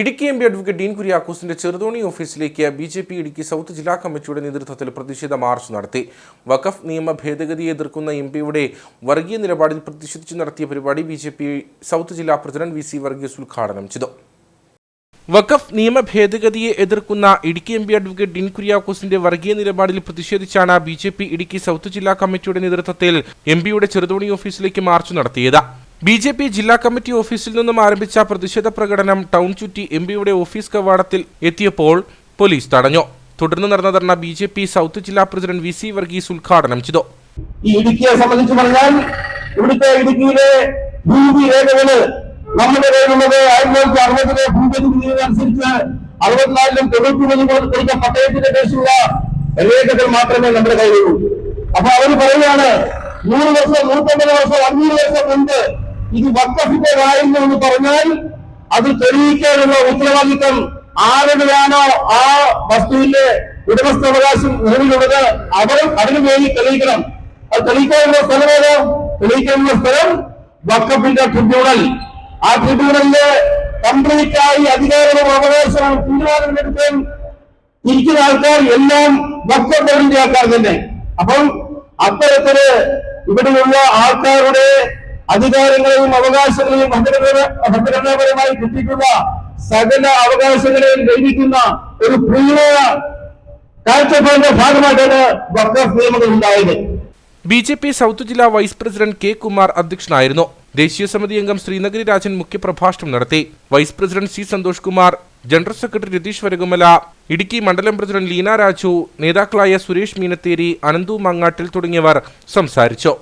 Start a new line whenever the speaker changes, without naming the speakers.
Idukki M P advocate Dean കുര്യാക്കോസിന്റെ Cheruthoni ഓഫീസിലേക്ക് B J P Idukki south ജില്ലാ കമ്മിറ്റിയുടെ നേതൃത്വത്തിൽ പ്രതിഷേധ മാർച്ച് നടത്തി. വഖഫ് നിയമ ഭേദഗതിയെ എതിർക്കുന്ന എം പിയുടെ വർഗീയ നിലപാടിൽ പ്രതിഷേധിച്ച് നടത്തിയ പരിപാടി ബി ജെ പി സൗത്ത് ജില്ലാ പ്രസിഡന്റ് വി സി വർഗീസ് ഉദ്ഘാടനം ചെയ്തു. വഖഫ് നിയമ ഭേദഗതിയെ എതിർക്കുന്ന Idukki M P advocate Dean കുര്യാക്കോസിന്റെ വർഗീയ നിലപാടിൽ പ്രതിഷേധിച്ചാണ് B J P Idukki south ജില്ലാ കമ്മിറ്റിയുടെ നേതൃത്വത്തിൽ എം പിയുടെ ചെറുതോണി ഓഫീസിലേക്ക് മാർച്ച് നടത്തിയത്. ബി ജെ പി ജില്ലാ കമ്മിറ്റി ഓഫീസിൽ നിന്നും ആരംഭിച്ച പ്രതിഷേധ പ്രകടനം ടൗൺ ചുറ്റി എം പിയുടെ ഓഫീസ് കവാടത്തിൽ എത്തിയപ്പോൾ പോലീസ് തടഞ്ഞു. തുടർന്ന് നടന്ന dharna B J P south ജില്ലാ പ്രസിഡന്റ് വി സി വർഗീസ് ഉദ്ഘാടനം ചെയ്തു.
ഇടുക്കിയെ സംബന്ധിച്ച് പറഞ്ഞാൽ ഇവിടുത്തെ ഇടുക്കിയിലെ ഭൂമി രേഖകൾ നമ്മുടെ കയ്യിലുള്ളത് ആയിരത്തി തൊള്ളായിരത്തി അറുപതിലെ ഭൂപരിമിതി അനുസരിച്ച് അറുപത്തിനാലിലും തൊണ്ണൂറ്റി കൊടുത്ത പട്ടയത്തിന്റെ കേസുള്ള രേഖകൾ മാത്രമേ നമ്മുടെ കയ്യിലുള്ളൂ. അപ്പൊ അവർ പറയുകയാണ് നൂറ് വർഷം നൂറ്റമ്പത് വർഷം അഞ്ഞൂറ് വർഷം മുമ്പ് ഇത് വക്കഫിന്റേതായിരുന്നു എന്ന് പറഞ്ഞാൽ അത് തെളിയിക്കാനുള്ള ഉത്തരവാദിത്തം ആരുടെയാണോ ആ വസ്തുവിന്റെ ഉടമസ്ഥാവകാശം നിലവിലുള്ളത് അവർ അതിനു വേണ്ടി തെളിയിക്കണം. അത് തെളിയിക്കാനുള്ള സ്ഥലം ഏതോ? തെളിയിക്കാനുള്ള സ്ഥലം വക്കഫിന്റെ ട്രിബ്യൂണൽ. ആ ട്രിബ്യൂണലിൽ കംപ്ലീറ്റ് ആയി അധികാരവും അവകാശവും തീരുമാനമെടുക്കാൻ ഇരിക്കുന്ന ആൾക്കാർ എല്ലാം വക്കഫിന്റെ ആൾക്കാർ തന്നെ. അപ്പം അത്തരത്തിൽ ഇവിടെയുള്ള ആൾക്കാരുടെ അധികാരങ്ങളെയും അവകാശങ്ങളെയും ഭദ്രത- ഭദ്രതാപരമായി കിട്ടിയിട്ടുള്ള സകല അവകാശങ്ങളെയും ലംഘിക്കുന്ന ഒരു പ്രിയ കാഴ്ചപ്പാടിന്റെ ഭാഗമായിട്ടാണ് വക്കഫ് നിയമങ്ങൾ ഉണ്ടായത്.
ബി ജെ പി സൗത്ത് ജില്ലാ വൈസ് പ്രസിഡന്റ് കെ കുമാർ അധ്യക്ഷനായിരുന്നു. ദേശീയ സമിതി അംഗം ശ്രീനഗരി രാജൻ മുഖ്യപ്രഭാഷണം നടത്തി. Vice president C Santhosh Kumar general secretary Ratheesh Varakumala Idukki മണ്ഡലം പ്രസിഡന്റ് ലീന രാജു നേതാക്കളായ സുരേഷ് മീനത്തേരി അനന്തു മങ്ങാട്ടിൽ തുടങ്ങിയവർ സംസാരിച്ചു.